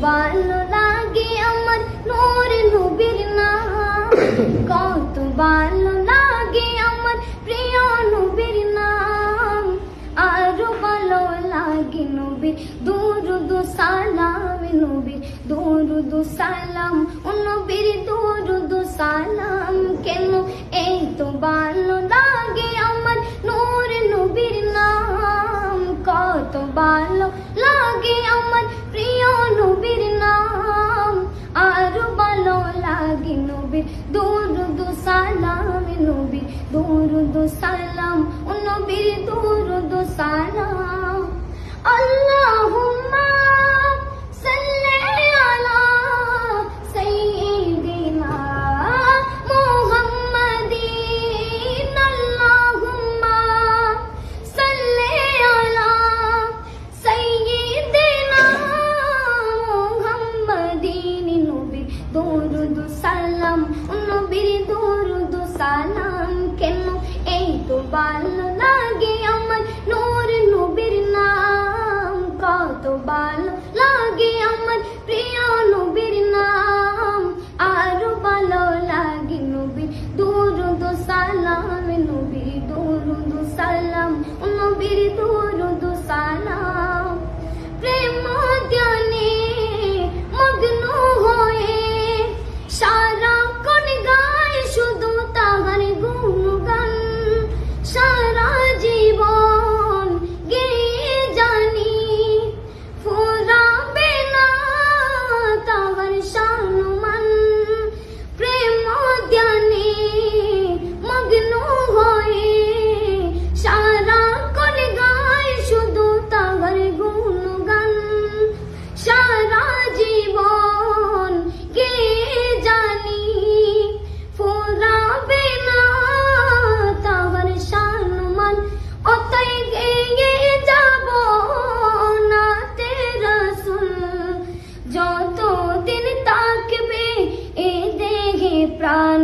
ভালো লাগে আমার নূর নবীর নাম কত ভালো লাগে আমার প্রিয় নবীর নাম আরও ভালো লাগে নবীর দুরুদ সালাম নবীর দুরুদ সালাম ও নবীর দুরুদ সালাম কেন এই তো ভালো লাগে আমার নূর নবীর নাম কত ভালো নবীর নাম আর ভালো লাগে নবীর। দুরুদ নবীর দরুদ সালাম কেন? এই তো ভালো লাগে আমার নূর নবীর নাম। কত ভালো লাগে আমার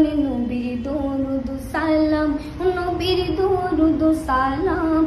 প্রাণ নবীর দরুদ সালাম নবীর দরুদ সালাম।